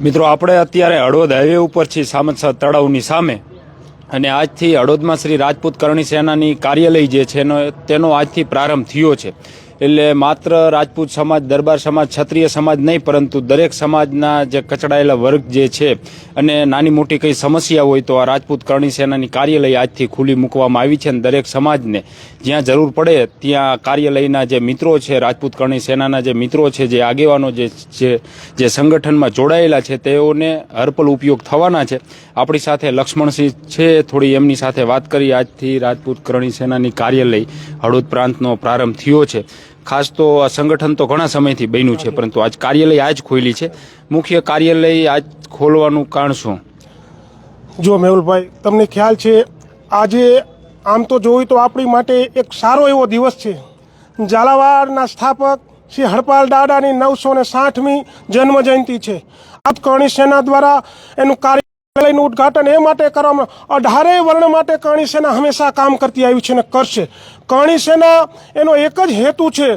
મિત્રો, આપણે અત્યારે હળવદ હાઈવે ઉપર છીએ સામતસર તળાવની સામે. અને આજથી હળવદમાં શ્રી રાજપૂત કરણી સેનાની કાર્યાલય જે છે એનો, તેનો આજથી પ્રારંભ થયો છે. એટલે માત્ર રાજપૂત સમાજ, દરબાર સમાજ, ક્ષત્રિય સમાજ નહીં, પરંતુ દરેક સમાજના જે કચડાયેલા વર્ગ જે છે અને નાની મોટી કઈ સમસ્યા હોય તો આ રાજપૂત કરણી સેનાની કાર્યાલય આજથી ખુલ્લી મૂકવામાં આવી છે અને દરેક સમાજને જ્યાં જરૂર પડે ત્યાં કાર્યાલયના જે મિત્રો છે, રાજપૂત કરણી સેનાના જે મિત્રો છે, જે આગેવાનો જે જે સંગઠનમાં જોડાયેલા છે, તેઓને હરપલ ઉપયોગ થવાના છે. આપણી સાથે લક્ષ્મણસિંહ છે, થોડી એમની સાથે વાત કરી. આજથી રાજપૂત કરણી સેનાની કાર્યાલય હળવદ પ્રાંતનો પ્રારંભ થયો છે. ખાસ તો આ સંગઠન તો ઘણા સમયથી બન્યું છે, પરંતુ આજ કાર્યાલય આજ ખોલી છે. મુખ્ય કાર્યાલય આજ ખોલવાનું કારણ શું? જો મેહુલભાઈ, તમને ખ્યાલ છે, આજે આમ તો જોયું તો આપણી માટે એક સારો એવો દિવસ છે. ઝાલાવાડના સ્થાપક શ્રી હરપાલ દાદાની નવસો ને સાઠમી જન્મ જયંતિ છે. આ કરણી સેના દ્વારા એનું કાર્યાલયનું ઉદઘાટન એ માટે કરવામાં અઢારેય વર્ણ માટે કાણી સેના હંમેશા કામ કરતી આવી છે અને કરશે. કાણી સેના એનો એક જ હેતુ છે,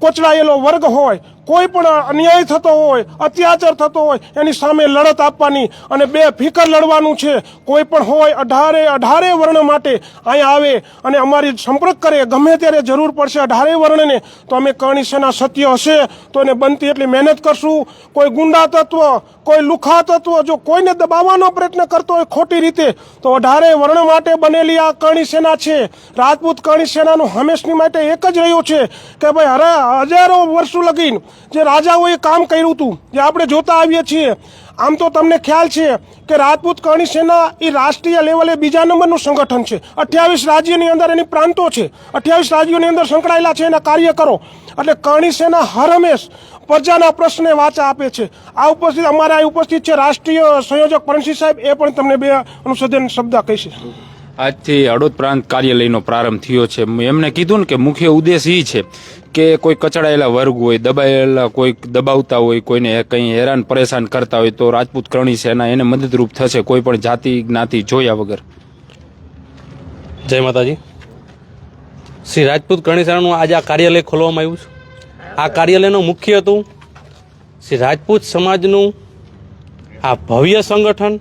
કોચડાયેલો વર્ગ હોય કોઈ પણ અન્યાય થતો હોય, અત્યાચાર થતો હોય, એની સામે લડત આપવાની અને બે ફિકર લડવાનું છે. કોઈ પણ હોય, અઢારે અઢારે વર્ણ માટે અહીંયા આવે અને અમારી સંપર્ક કરે, ગમે ત્યારે જરૂર પડશે અઢારે વર્ણને, તો અમે કરણી સેના સત્ય હશે, તો એને બનતી એટલી મહેનત કરશું. કોઈ ગુંડા તત્વ, કોઈ લુખા તત્વ, જો કોઈને દબાવવાનો પ્રયત્ન કરતો હોય ખોટી રીતે, તો અઢારે વર્ણ માટે બનેલી આ કરણી સેના છે. રાજપૂત કરણી સેનાનું હંમેશની માટે એક જ રહ્યું છે કે ભાઈ, હરે હજારો વર્ષો લગીન જે રાજાઓએ કામ કર્યું હતું, જે આપણે જોતા આવીએ છીએ. આમ તો તમને ખ્યાલ છે કે રાજપૂત કરણી સેના એ રાષ્ટ્રીય લેવલે બીજા નંબરનું સંગઠન છે. અઠ્યાવીસ રાજ્યની અંદર એની પ્રાંતો છે. અઠ્યાવીસ રાજ્યોની અંદર સંકળાયેલા છે, એના કાર્યકરો એટલે કરણી સેના હંમેશ પ્રજાના પ્રશ્ને વાચા આપે છે. આ ઉપસ્થિત અમારા ઉપસ્થિત છે રાષ્ટ્રીય સંયોજક પરમસિંહ સાહેબ, એ પણ તમને બે અનુસંધાન શબ્દ કહેશે. આજથી હળવદ પ્રાંત કાર્યાલયનો પ્રારંભ થયો છે. એમને કીધું ને કે મુખ્ય ઉદ્દેશ એ છે કે કોઈ કચડાયેલા વર્ગ હોય, દબાયેલા કોઈ દબાવતા હોય, કોઈને કંઈ હેરાન પરેશાન કરતા હોય તો રાજપૂત કરણી સેના એને મદદરૂપ થશે, કોઈ પણ જાતિ, જ્ઞાતિ જોયા વગર. જય માતાજી. શ્રી રાજપૂત કરણીસાણાનું આજે આ કાર્યાલય ખોલવામાં આવ્યું છે. આ કાર્યાલયનું મુખ્ય હતું શ્રી રાજપૂત સમાજનું આ ભવ્ય સંગઠન,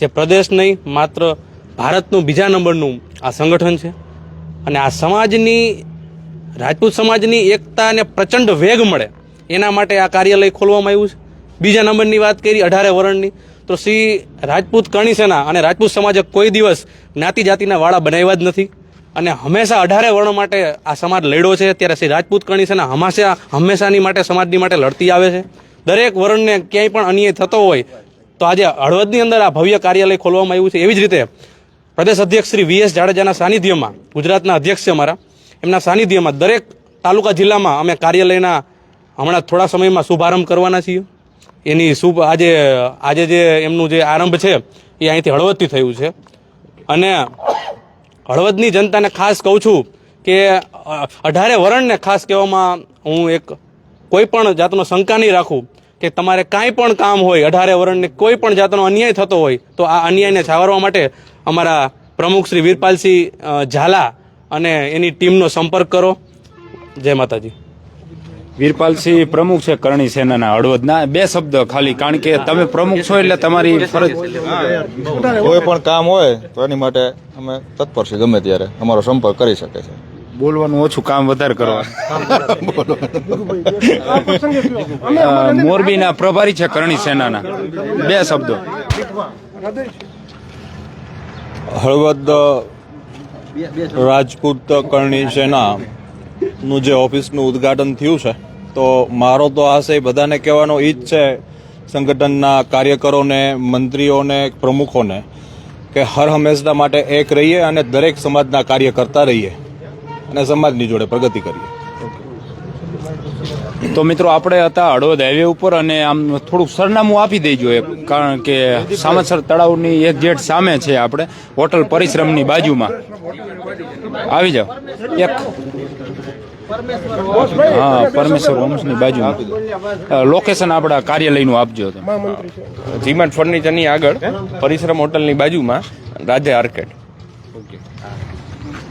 જે પ્રદેશ નહીં, માત્ર ભારતનું બીજા નંબરનું આ સંગઠન છે. અને આ સમાજની, રાજપૂત સમાજની એકતાને પ્રચંડ વેગ મળે. એના માટે આ કાર્યાલય ખોલવામાં આવ્યું છે. બીજા નંબરની વાત કરી, અઢારે વરણની. તો શ્રી રાજપૂત કરણી અને રાજપૂત સમાજે કોઈ દિવસ જ્ઞાતિ જાતિના વાળા બનાવ્યા જ નથી. અને હંમેશા અઢારે વર્ણ માટે આ સમાજ લડ્યો છે. ત્યારે શ્રી રાજપૂત કરણી સેના હંમેશા, હંમેશાની માટે, સમાજની માટે લડતી આવે છે. દરેક વર્ણને ક્યાંય પણ અન્યાય થતો હોય, તો આજે હળવદની અંદર આ ભવ્ય કાર્યાલય ખોલવામાં આવ્યું છે. એવી જ રીતે પ્રદેશ અધ્યક્ષ શ્રી વીએસ જાડેજાના સાનિધ્યમાં, ગુજરાતના અધ્યક્ષ છે અમારા, એમના સાનિધ્યમાં દરેક તાલુકા જિલ્લામાં અમે કાર્યાલયના હમણાં થોડા સમયમાં શુભારંભ કરવાના છીએ. એની શુભ, આજે આજે જે એમનું જે આરંભ છે, એ અહીંથી હળવદથી થયું છે. અને હળવદની જનતાને ખાસ કહું છું કે અઢારે વરણને ખાસ કહેવામાં હું એક કોઈ પણ જાતનો શંકા નહીં રાખું. કે તમારે કાંઈ પણ કામ હોય અઢારે વર્ણને કોઈ પણ જાતનો અન્યાય થતો હોય તો આ અન્યાયને છાવરવા માટે અમારા પ્રમુખ શ્રી વીરપાલસિંહ ઝાલા અને એની ટીમનો સંપર્ક કરો. જય માતાજી. વીરપાલસિંહ પ્રમુખ છે કરણી સેનાના હળવદના બે શબ્દ ખાલી કારણ કે તમે પ્રમુખ છો એટલે તમારી ફરજ કોઈ પણ કામ હોય તો એની માટે અમે તત્પર છીએ ગમે ત્યારે અમારો સંપર્ક કરી શકે છે. બોલવાનું ઓછું કામ વધારે કરવા. આ પ્રસંગે કયો. અમે અ, મોરબીના પ્રભારી છે કરણી સેનાના. બે શબ્દો. હળવદ રાજપૂત કરણી સેના નું જે ઓફિસનું ઉદ્ઘાટન થયું છે તો મારો તો આશય બધાને કહેવાનો ઈચ્છ જ છે સંગઠનના કાર્યકરોને મંત્રીઓને પ્રમુખોને કે હર હંમેશના માટે એક રહીએ અને દરેક સમાજના કાર્ય કરતા રહીએ. અને સમાજની જોડે પ્રગતિ કરીએ. તો મિત્રો આપણે હતા હળવદ હાઈવે ઉપર અને આમ થોડુંક સરનામું આપી દેજો એ કારણ કે સામસર તળાવની એક જેટ સામે છે આપણે હોટલ પરિશ્રમની બાજુમાં. આવી જાઓ. એક. હા પરમેશ્વર હોમ્સની બાજુમાં. લોકેશન આપણા કાર્યાલયનું આપજો જીમાટ ફર્નિચરની આગળ પરિશ્રમ હોટલની બાજુમાં રાધે આર્કેડ.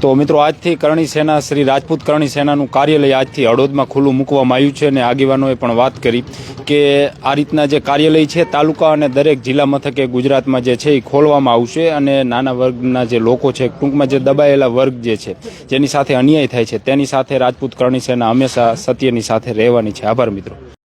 તો મિત્રો, આજથી કરણી સેના શ્રી રાજપૂત કરણી સેનાનું કાર્યાલય આજથી હળોદમાં ખુલ્લું મૂકવામાં આવ્યું છે અને આગેવાનોએ પણ વાત કરી કે આ રીતના જે કાર્યાલય છે, તાલુકા અને દરેક જિલ્લા મથકે ગુજરાતમાં જે છે એ ખોલવામાં આવશે અને નાના વર્ગના જે લોકો છે, ટૂંકમાં જે દબાયેલા વર્ગ જે છે, જેની સાથે અન્યાય થાય છે, તેની સાથે રાજપૂત કરણી સેના હંમેશા સત્યની સાથે રહેવાની છે. આભાર મિત્રો.